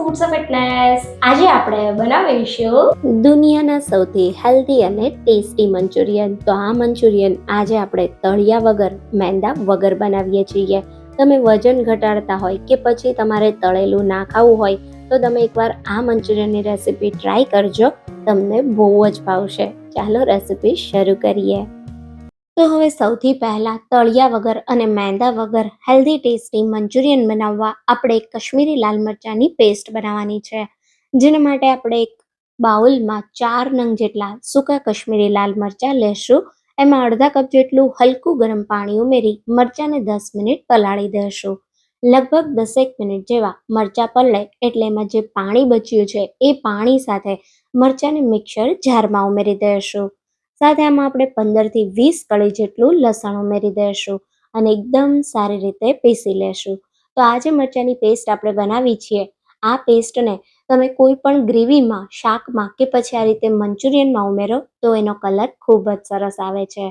Foods of fitness આજે આપણે બનાવીશું દુનિયાના સૌથી હેલ્ધી અને ટેસ્ટી મંચુરિયન. તો આ મંચુરિયન આજે આપણે તળિયા વગર, મેંદા વગર બનાવીએ છીએ. તમે વજન ઘટાડતા હોય કે પછી તમારે તળેલું ના ખાવું હોય, તો તમે એકવાર આ મંચુરિયનની રેસીપી ટ્રાય કરજો. તમને બહુ જ ભાવશે. ચાલો રેસીપી શરૂ કરીએ. તો હવે સૌથી પહેલાં તળિયા વગર અને મેંદા વગર હેલ્ધી ટેસ્ટી મંચુરિયન બનાવવા આપણે એક કશ્મીરી લાલ મરચાંની પેસ્ટ બનાવવાની છે. જેના માટે આપણે એક બાઉલમાં ચાર નંગ જેટલા સૂકા કશ્મીરી લાલ મરચાં લેશું. એમાં અડધા કપ જેટલું હલકું ગરમ પાણી ઉમેરી મરચાંને દસ મિનિટ પલાળી દેશું. લગભગ દસેક મિનિટ જેવા મરચાં પલળે એટલે એમાં જે પાણી બચ્યું છે એ પાણી સાથે મરચાંને મિક્સર જારમાં ઉમેરી દઈશું સાથે આમાં આપણે પંદરથી વીસ કળી જેટલું લસણ ઉમેરી દઈશું અને એકદમ સારી રીતે પીસી લેશું. તો આ જે મરચાંની પેસ્ટ આપણે બનાવી છીએ, આ પેસ્ટને તમે કોઈ પણ ગ્રેવીમાં, શાકમાં કે પછી આ રીતે મંચુરિયનમાં ઉમેરો, તો એનો કલર ખૂબ જ સરસ આવે છે.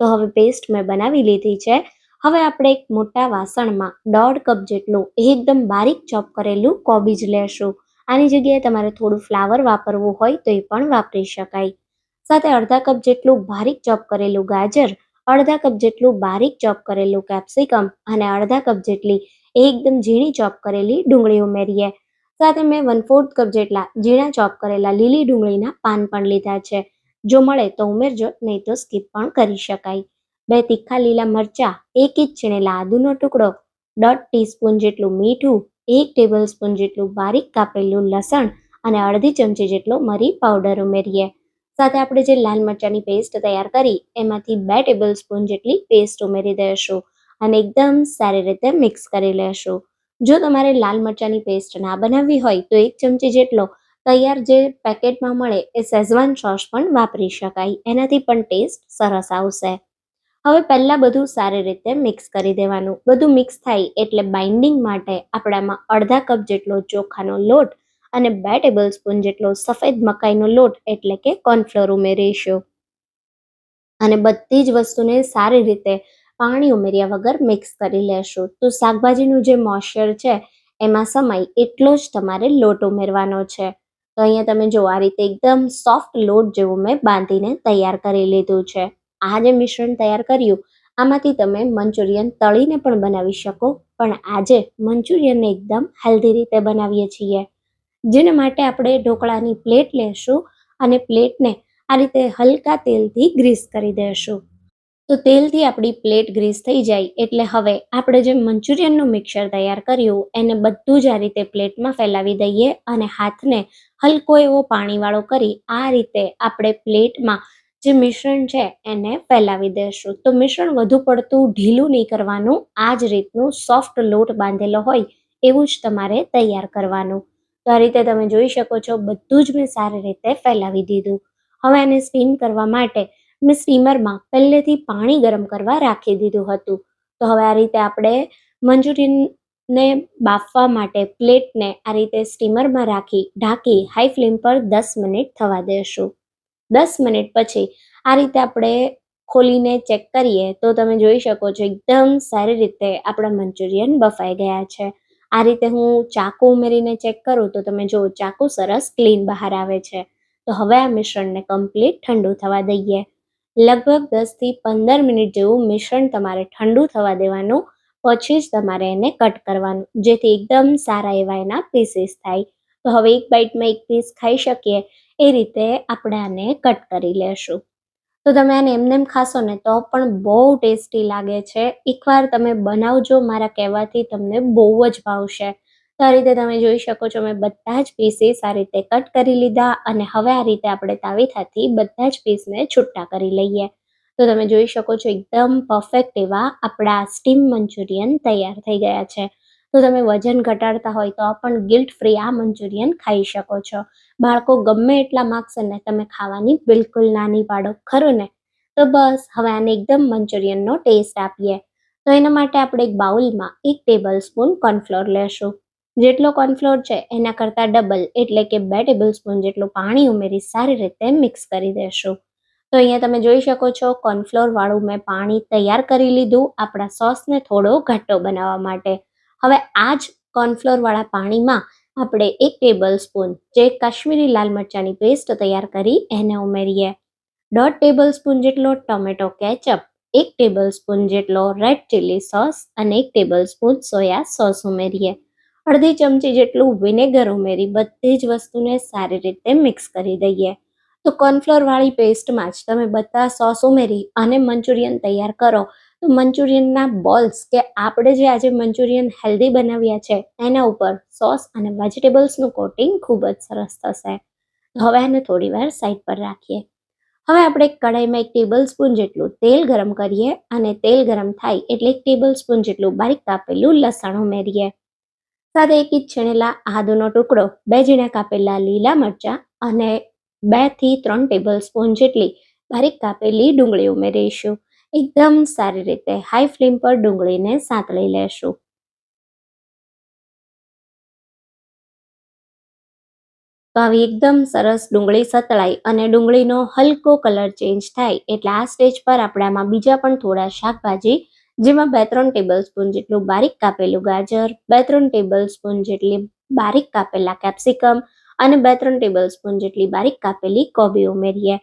તો હવે પેસ્ટ મેં બનાવી લીધી છે. હવે આપણે એક મોટા વાસણમાં દોઢ કપ જેટલું એકદમ બારીક ચોપ કરેલું કોબીજ લેશું. આની જગ્યાએ તમારે થોડું ફ્લાવર વાપરવું હોય તો એ પણ વાપરી શકાય. સાથે અડધા કપ જેટલું બારીક ચોપ કરેલું ગાજર, અડધા કપ જેટલું બારીક ચોપ કરેલું કેપ્સિકમ અને અડધા કપ જેટલી એકદમ ઝીણી ચોપ કરેલી ડુંગળી ઉમેરીએ. સાથે મેં વન ફોર્થ કપ જેટલા ઝીણા ચોપ કરેલા લીલી ડુંગળીના પાન પણ લીધા છે. જો મળે તો ઉમેરજો, નહીં તો સ્કીપ પણ કરી શકાય. બે તીખા લીલા મરચાં, એક ઇંચ છીણેલા આદુનો ટુકડો, દોઢ ટીસ્પૂન જેટલું મીઠું, એક ટેબલ સ્પૂન જેટલું બારીક કાપેલું લસણ અને અડધી ચમચી જેટલો મરી પાવડર ઉમેરીએ. સાથે આપણે જે લાલ મરચાંની પેસ્ટ તૈયાર કરી, એમાંથી બે ટેબલ સ્પૂન જેટલી પેસ્ટ ઉમેરી દઈશું અને એકદમ સારી રીતે મિક્સ કરી લેશું. જો તમારે લાલ મરચાંની પેસ્ટ ના બનાવવી હોય, તો એક ચમચી જેટલો તૈયાર જે પેકેટમાં મળે, એ સેઝવાન સોસ પણ વાપરી શકાય. એનાથી પણ ટેસ્ટ સરસ આવશે. હવે પહેલાં બધું સારી રીતે મિક્સ કરી દેવાનું. બધું મિક્સ થાય એટલે બાઇન્ડિંગ માટે આપણામાં અડધા કપ જેટલો ચોખાનો લોટ અને બે ટેબલ સ્પૂન જેટલો સફેદ મકાઈનો લોટ, એટલે કે કોર્નફ્લોર ઉમેરીશું. અને બધી જ વસ્તુને સારી રીતે પાણી ઉમેર્યા વગર મિક્સ કરી લેશું. તો શાકભાજીનું જે મોઇશ્ચર છે, એમાં સમાય એટલો જ તમારે લોટ ઉમેરવાનો છે. તો અહીંયા તમે જો આ રીતે એકદમ સોફ્ટ લોટ જેવું મેં બાંધીને તૈયાર કરી લીધું છે. આ જે મિશ્રણ તૈયાર કર્યું, આમાંથી તમે મંચુરિયન તળીને પણ બનાવી શકો, પણ આજે મંચુરિયનને એકદમ હેલ્ધી રીતે બનાવીએ છીએ. જેના માટે આપણે ઢોકળાની પ્લેટ લેશું અને પ્લેટને આ રીતે હલકા તેલથી ગ્રીસ કરી દઈશું તો તેલથી આપણી પ્લેટ ગ્રીસ થઈ જાય એટલે હવે આપણે જે મંચુરિયનનું મિક્સર તૈયાર કર્યું એને બધું જ આ રીતે પ્લેટમાં ફેલાવી દઈએ અને હાથને હલકો એવો પાણીવાળો કરી આ રીતે આપણે પ્લેટમાં જે મિશ્રણ છે એને ફેલાવી દઈશું તો મિશ્રણ વધુ પડતું ઢીલું નહીં કરવાનું, આ જ રીતનું સોફ્ટ લોટ બાંધેલો હોય એવું જ તમારે તૈયાર કરવાનું. તો આ રીતે તમે જોઈ શકો છો, બધું જ મેં સારી રીતે ફેલાવી દીધું. હવે એને સ્ટીમ કરવા માટે મેં સ્ટીમરમાં પહેલેથી પાણી ગરમ કરવા રાખી દીધું હતું. તો હવે આ રીતે આપણે મંચુરિયનને બાફવા માટે પ્લેટને આ રીતે સ્ટીમરમાં રાખી, ઢાંકી હાઈ ફ્લેમ પર દસ મિનિટ થવા દેશું. દસ મિનિટ પછી આ રીતે આપણે ખોલીને ચેક કરીએ તો તમે જોઈ શકો છો, એકદમ સારી રીતે આપણા મંચુરિયન બફાઈ ગયા છે. આ રીતે હું ચાકુ ઉમેરીને ચેક કરું તો તમે જો ચાકુ સરસ ક્લીન બહાર આવે છે. તો હવે આ મિશ્રણને કમ્પ્લીટ ઠંડુ થવા દઈએ. લગભગ દસથી પંદર મિનિટ જેવું મિશ્રણ તમારે ઠંડુ થવા દેવાનું, પછી જ તમારે એને કટ કરવાનું, જેથી એકદમ સારા એવા એના પીસીસ થાય. તો હવે એક બાઇટમાં એક પીસ ખાઈ શકીએ, એ રીતે આપણે આને કટ કરી લેશું. તો તમે આને એમનેમ ખાશો ને તો પણ બહુ ટેસ્ટી લાગે છે. એકવાર તમે બનાવજો મારા કહેવાથી તમને બહુ જ ભાવશે. તો આ રીતે તમે જોઈ શકો છો મેં બધા જ પીસીસ આ રીતે કટ કરી લીધા અને હવે આ રીતે આપણે તાવીથાથી બધા જ પીસને છૂટા કરી લઈએ. તો તમે જોઈ શકો છો એકદમ પરફેક્ટ એવા આપણા સ્ટીમ મંચુરિયન તૈયાર થઈ ગયા છે. તો તમે વજન ઘટાડતા હોય તો પણ ગિલ્ટ ફ્રી આ મંચુરિયન ખાઈ શકો છો. બાળકો ગમે એટલા માગશે ને તમે ખાવાની બિલકુલ નાની પાડો ખરું ને? તો બસ, હવે આને એકદમ મંચુરિયનનો ટેસ્ટ આપીએ. તો એના માટે આપણે એક બાઉલમાં એક ટેબલ સ્પૂન કોર્નફ્લોર લેશું. જેટલો કોર્નફ્લોર છે એના કરતાં ડબલ એટલે કે બે ટેબલ સ્પૂન જેટલું પાણી ઉમેરી સારી રીતે મિક્સ કરી દેશું. તો અહીંયા તમે જોઈ શકો છો કોર્નફ્લોર વાળું મેં પાણી તૈયાર કરી લીધું આપણા સોસને થોડો ઘટ્ટો બનાવવા માટે. હવે આ જ કોર્નફ્લોરવાળા પાણીમાં આપણે એક ટેબલ સ્પૂન જે કાશ્મીરી લાલ મરચાંની પેસ્ટ તૈયાર કરી એને ઉમેરીએ. દોઢ ટેબલ સ્પૂન જેટલો ટોમેટો કેચઅપ, એક ટેબલ સ્પૂન જેટલો રેડ ચીલી સોસ અને એક ટેબલ સ્પૂન સોયા સોસ ઉમેરીએ. અડધી ચમચી જેટલું વિનેગર ઉમેરી બધી જ વસ્તુને સારી રીતે મિક્સ કરી દઈએ. તો કોર્નફ્લોરવાળી પેસ્ટમાં જ તમે બધા સોસ ઉમેરી અને મંચુરિયન તૈયાર કરો. તો મંચુરિયનના બોલ્સ કે આપણે જે આજે મંચુરિયન હેલ્ધી બનાવ્યા છે, એના ઉપર સોસ અને વેજીટેબલ્સનું કોટિંગ ખૂબ જ સરસ થશે. હવે આને થોડી વાર સાઈડ પર રાખીએ. હવે આપણે એક કડાઈમાં એક ટેબલ સ્પૂન જેટલું તેલ ગરમ કરીએ અને તેલ ગરમ થાય એટલે એક ટેબલ સ્પૂન જેટલું બારીક કાપેલું લસણ ઉમેરીએ. સાથે એક ઇંચ છીણેલા આદુનો ટુકડો, બે ઝીણા કાપેલા લીલા મરચાં અને બેથી ત્રણ ટેબલ સ્પૂન જેટલી બારીક કાપેલી ડુંગળી ઉમેરીશું. એકદમ સારી રીતે હાઈ ફ્લેમ પર ડુંગળીને સાંતળી લેશું. તો આવી એકદમ સરસ ડુંગળી સતળાઈ અને ડુંગળીનો હલકો કલર ચેન્જ થાય એટલે આ સ્ટેજ પર આપણામાં બીજા પણ થોડા શાકભાજી, જેમાં બે ત્રણ ટેબલ સ્પૂન જેટલું બારીક કાપેલું ગાજર, બે ત્રણ ટેબલ સ્પૂન જેટલી બારીક કાપેલા કેપ્સિકમ અને બે ત્રણ ટેબલ સ્પૂન જેટલી બારીક કાપેલી કોબી ઉમેરીએ.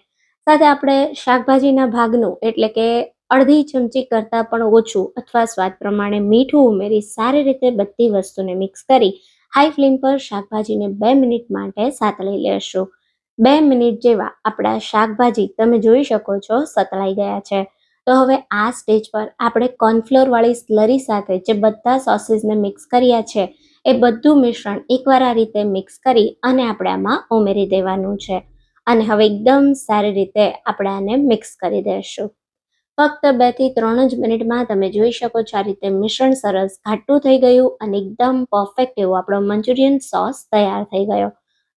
સાથે આપણે શાકભાજીના ભાગનું એટલે કે અડધી ચમચી કરતાં પણ ઓછું અથવા સ્વાદ પ્રમાણે મીઠું ઉમેરી સારી રીતે બધી વસ્તુને મિક્સ કરી હાઈ ફ્લેમ પર શાકભાજીને બે મિનિટ માટે સાતળી લેશો. બે મિનિટ જેવા આપણા શાકભાજી તમે જોઈ શકો છો સતળાઈ ગયા છે. તો હવે આ સ્ટેજ પર આપણે કોર્નફ્લોરવાળી સ્લરી સાથે જે બધા સોસીસને મિક્સ કર્યા છે, એ બધું મિશ્રણ એકવાર આ રીતે મિક્સ કરી અને આપણે આમાં ઉમેરી દેવાનું છે. અને હવે એકદમ સારી રીતે આપણે આને મિક્સ કરી દઈશું ફક્ત બેથી ત્રણ જ મિનિટમાં તમે જોઈ શકો છો આ રીતે મિશ્રણ સરસ ઘાટું થઈ ગયું અને એકદમ પરફેક્ટ એવો આપણો મંચુરિયન સોસ તૈયાર થઈ ગયો.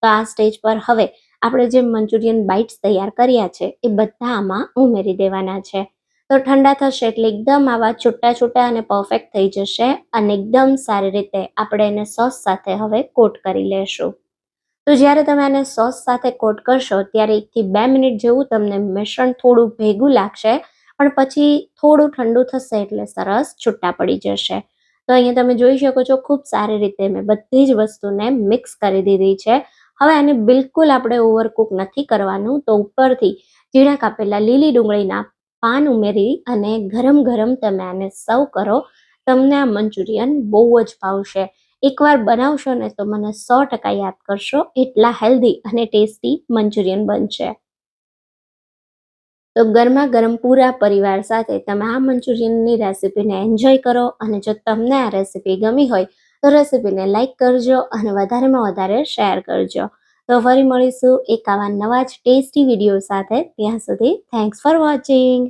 તો આ સ્ટેજ પર હવે આપણે જે મંચુરિયન બાઇટ્સ તૈયાર કર્યા છે એ બધા આમાં ઉમેરી દેવાના છે. તો ઠંડા થશે એટલે એકદમ આવા છૂટા છૂટા અને પરફેક્ટ થઈ જશે અને એકદમ સારી રીતે આપણે એને સોસ સાથે હવે કોટ કરી લેશું. તો જ્યારે તમે આને સોસ સાથે કોટ કરશો ત્યારે એકથી બે મિનિટ જેવું તમને મિશ્રણ થોડું ભેગું લાગશે પણ પછી થોડું ઠંડુ થશે એટલે સરસ છૂટા પડી જશે. તો અહીંયા તમે જોઈ શકો છો, ખૂબ સારી રીતે મેં બધી જ વસ્તુને મિક્સ કરી દીધી છે. હવે આને બિલકુલ આપણે ઓવરકુક નથી કરવાનું. તો ઉપરથી ઝીણા કાપેલા લીલી ડુંગળીના પાન ઉમેરી અને ગરમ ગરમ તમે આને સર્વ કરો. તમને આ મંચુરિયન બહુ જ ભાવશે. એકવાર બનાવશો ને તો મને સો ટકા યાદ કરશો. એટલા હેલ્ધી અને ટેસ્ટી મંચુરિયન બનશે. તો ગરમા ગરમ પૂરા પરિવાર સાથે તમે આ મંચુરિયનની રેસીપીને એન્જોય કરો અને જો તમને આ રેસીપી ગમી હોય તો રેસીપીને લાઈક કરજો અને વધારેમાં વધારે શેર કરજો. તો ફરી મળીશું એક આવા નવા જ ટેસ્ટી વીડિયો સાથે. ત્યાં સુધી થેન્ક્સ ફોર વોચિંગ